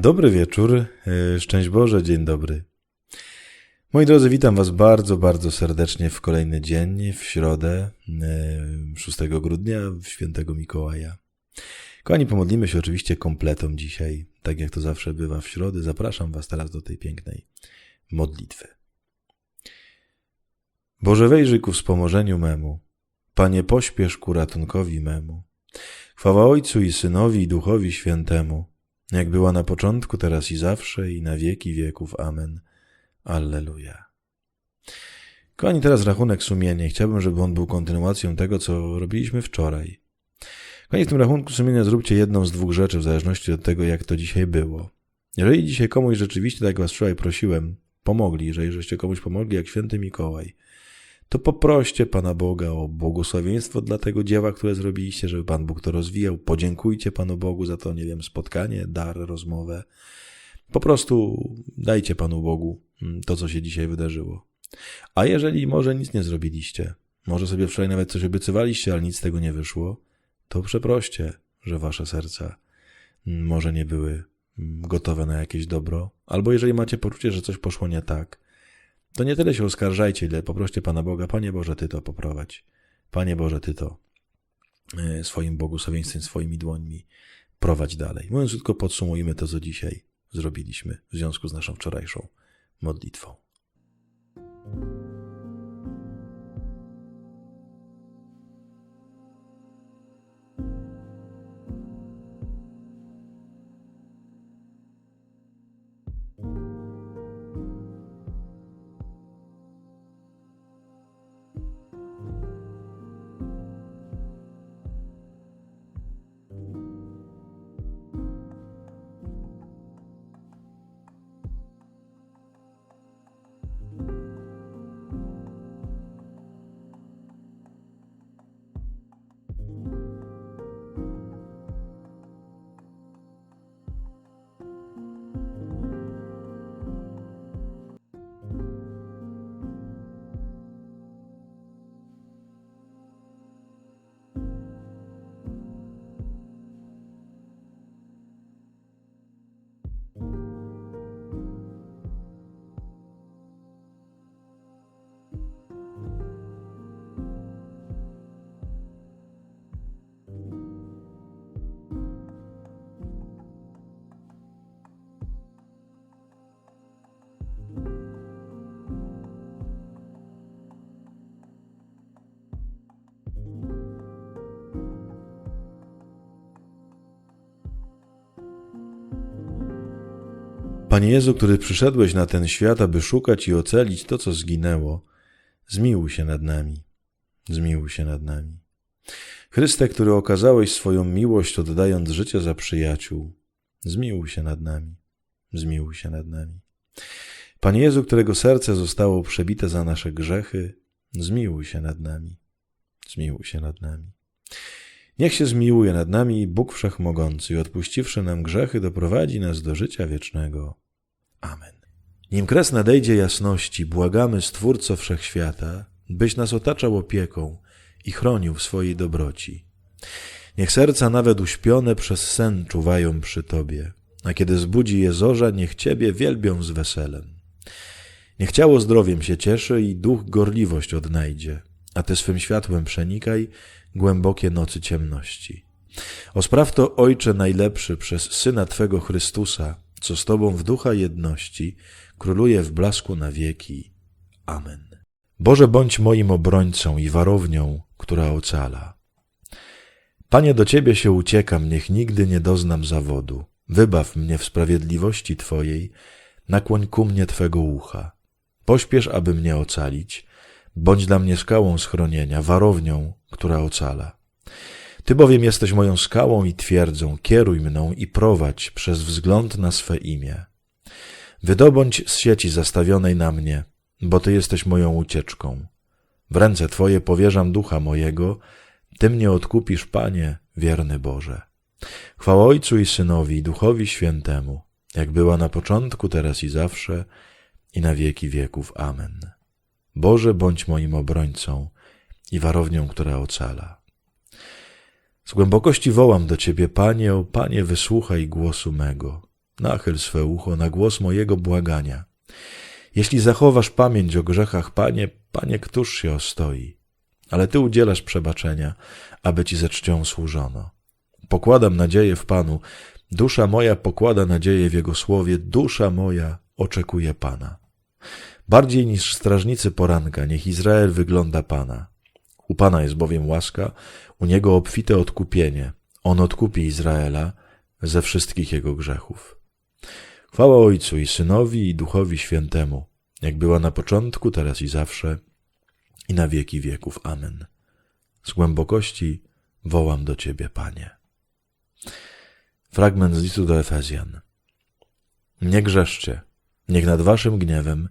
Dobry wieczór, e, szczęść Boże, dzień dobry. Moi drodzy, witam Was bardzo, bardzo serdecznie w kolejny dzień, w środę, e, 6 grudnia, w świętego Mikołaja. Kochani, pomodlimy się oczywiście kompletą dzisiaj, tak jak to zawsze bywa w środę. Zapraszam Was teraz do tej pięknej modlitwy. Boże, wejrzyj ku wspomożeniu memu. Panie, pośpiesz ku ratunkowi memu. Chwała Ojcu i Synowi i Duchowi Świętemu, jak była na początku, teraz i zawsze, i na wieki wieków. Amen. Alleluja. Kochani, teraz rachunek sumienia. Chciałbym, żeby on był kontynuacją tego, co robiliśmy wczoraj. Kochani, w tym rachunku sumienia zróbcie jedną z dwóch rzeczy, w zależności od tego, jak to dzisiaj było. Jeżeli dzisiaj komuś rzeczywiście, tak jak was wczoraj prosiłem, pomogli, jeżeli żeście komuś pomogli, jak święty Mikołaj, to poproście Pana Boga o błogosławieństwo dla tego dzieła, które zrobiliście, żeby Pan Bóg to rozwijał. Podziękujcie Panu Bogu za to, nie wiem, spotkanie, dar, rozmowę. Po prostu dajcie Panu Bogu mm, to, co się dzisiaj wydarzyło. A jeżeli może nic nie zrobiliście, może sobie wczoraj nawet coś obiecywaliście, ale nic z tego nie wyszło, to przeproście, że wasze serca mm, może nie były mm, gotowe na jakieś dobro, albo jeżeli macie poczucie, że coś poszło nie tak, to nie tyle się oskarżajcie, ile poproście Pana Boga, Panie Boże, Ty to poprowadź. Panie Boże, Ty to e, swoim błogosławieństwem, swoimi dłońmi prowadź dalej. Mówiąc krótko, podsumujmy to, co dzisiaj zrobiliśmy w związku z naszą wczorajszą modlitwą. Panie Jezu, który przyszedłeś na ten świat, aby szukać i ocalić to, co zginęło, zmiłuj się nad nami. Zmiłuj się nad nami. Chryste, który okazałeś swoją miłość, oddając życie za przyjaciół, zmiłuj się nad nami. Zmiłuj się nad nami. Panie Jezu, którego serce zostało przebite za nasze grzechy, zmiłuj się nad nami. Zmiłuj się nad nami. Niech się zmiłuje nad nami Bóg Wszechmogący i odpuściwszy nam grzechy, doprowadzi nas do życia wiecznego. Amen. Nim kres nadejdzie jasności, błagamy Stwórco Wszechświata, byś nas otaczał opieką i chronił w swojej dobroci. Niech serca nawet uśpione przez sen czuwają przy Tobie, a kiedy zbudzi je zorza, niech Ciebie wielbią z weselem. Niech ciało zdrowiem się cieszy i duch gorliwość odnajdzie, a Ty swym światłem przenikaj głębokie nocy ciemności. O spraw to, Ojcze najlepszy, przez Syna Twego Chrystusa, co z Tobą w ducha jedności, króluje w blasku na wieki. Amen. Boże, bądź moim obrońcą i warownią, która ocala. Panie, do Ciebie się uciekam, niech nigdy nie doznam zawodu. Wybaw mnie w sprawiedliwości Twojej, nakłoń ku mnie Twego ucha. Pośpiesz, aby mnie ocalić, bądź dla mnie skałą schronienia, warownią, która ocala. Ty bowiem jesteś moją skałą i twierdzą, kieruj mną i prowadź przez wzgląd na swe imię. Wydobądź z sieci zastawionej na mnie, bo Ty jesteś moją ucieczką. W ręce Twoje powierzam ducha mojego, Ty mnie odkupisz, Panie, wierny Boże. Chwała Ojcu i Synowi Duchowi Świętemu, jak była na początku, teraz i zawsze, i na wieki wieków. Amen. Boże, bądź moim obrońcą i warownią, która ocala. Z głębokości wołam do Ciebie, Panie, o Panie, wysłuchaj głosu mego. nachyl swe ucho na głos mojego błagania. Jeśli zachowasz pamięć o grzechach, Panie, Panie, któż się ostoi? Ale Ty udzielasz przebaczenia, aby Ci ze czcią służono. Pokładam nadzieję w Panu, dusza moja pokłada nadzieję w Jego słowie, dusza moja oczekuje Pana. Bardziej niż strażnicy poranka, niech Izrael wygląda Pana. U Pana jest bowiem łaska, u Niego obfite odkupienie. On odkupi Izraela ze wszystkich jego grzechów. Chwała Ojcu i Synowi i Duchowi Świętemu, jak była na początku, teraz i zawsze, i na wieki wieków. Amen. Z głębokości wołam do Ciebie, Panie. Fragment z listu do Efezjan. Nie grzeszcie, niech nad Waszym gniewem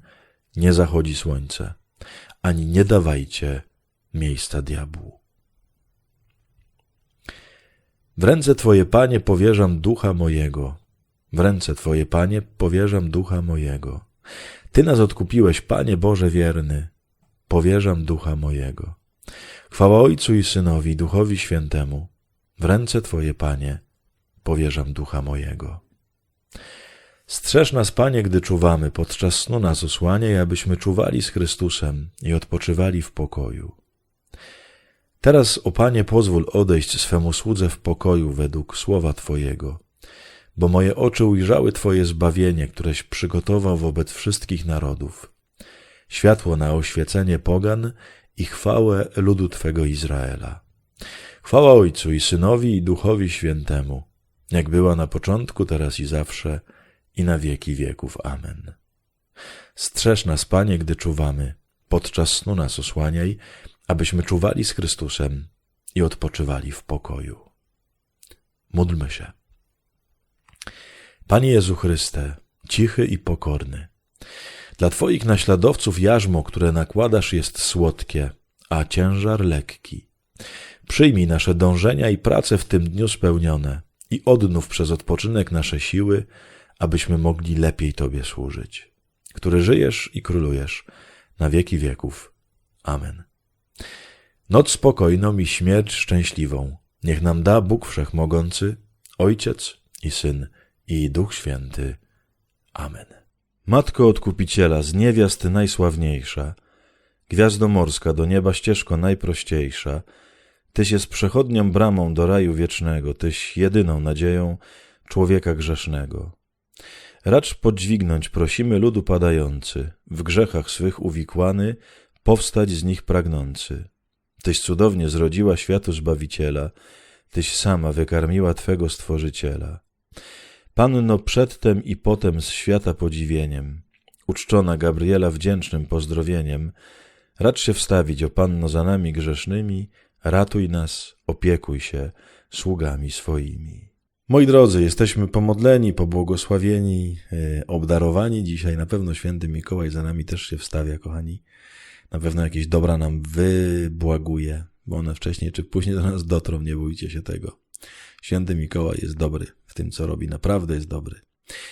nie zachodzi słońce, ani nie dawajcie miejsca diabłu. W ręce Twoje, Panie, powierzam ducha mojego. W ręce Twoje, Panie, powierzam ducha mojego. Ty nas odkupiłeś, Panie Boże wierny. Powierzam ducha mojego. Chwała Ojcu i Synowi, Duchowi Świętemu. W ręce Twoje, Panie, powierzam ducha mojego. Strzeż nas, Panie, gdy czuwamy, podczas snu nas osłaniaj, abyśmy czuwali z Chrystusem i odpoczywali w pokoju. Teraz, o Panie, pozwól odejść swemu słudze w pokoju według słowa Twojego, bo moje oczy ujrzały Twoje zbawienie, któreś przygotował wobec wszystkich narodów, światło na oświecenie pogan i chwałę ludu Twego Izraela. Chwała Ojcu i Synowi i Duchowi Świętemu, jak była na początku, teraz i zawsze, i na wieki wieków. Amen. Strzeż nas, Panie, gdy czuwamy, podczas snu nas osłaniaj, abyśmy czuwali z Chrystusem i odpoczywali w pokoju. Módlmy się. Panie Jezu Chryste, cichy i pokorny, dla Twoich naśladowców jarzmo, które nakładasz, jest słodkie, a ciężar lekki. Przyjmij nasze dążenia i prace w tym dniu spełnione i odnów przez odpoczynek nasze siły, abyśmy mogli lepiej Tobie służyć, który żyjesz i królujesz na wieki wieków. Amen. Noc spokojną i śmierć szczęśliwą niech nam da Bóg Wszechmogący, Ojciec i Syn i Duch Święty. Amen. Matko Odkupiciela, z niewiast najsławniejsza, gwiazdo morska do nieba ścieżko najprościejsza, Tyś jest przechodnią bramą do raju wiecznego, Tyś jedyną nadzieją człowieka grzesznego. Racz podźwignąć prosimy ludu padający, w grzechach swych uwikłany, powstać z nich pragnący. Tyś cudownie zrodziła światu Zbawiciela, Tyś sama wykarmiła Twego Stworzyciela. Panno przedtem i potem z świata podziwieniem, uczczona Gabriela wdzięcznym pozdrowieniem, racz się wstawić, o Panno za nami grzesznymi, ratuj nas, opiekuj się sługami swoimi. Moi drodzy, jesteśmy pomodleni, pobłogosławieni, e, obdarowani dzisiaj. Na pewno święty Mikołaj za nami też się wstawia, kochani. Na pewno jakieś dobra nam wybłaguje, bo one wcześniej czy później do nas dotrą, nie bójcie się tego. Święty Mikołaj jest dobry w tym, co robi, naprawdę jest dobry.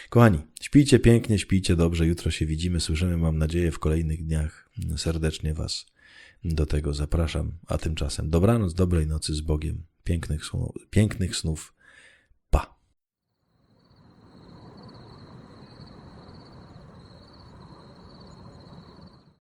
Kochani, śpijcie pięknie, śpijcie dobrze, jutro się widzimy, słyszymy, mam nadzieję, w kolejnych dniach. Serdecznie Was do tego zapraszam, a tymczasem dobranoc, dobrej nocy z Bogiem, pięknych, pięknych snów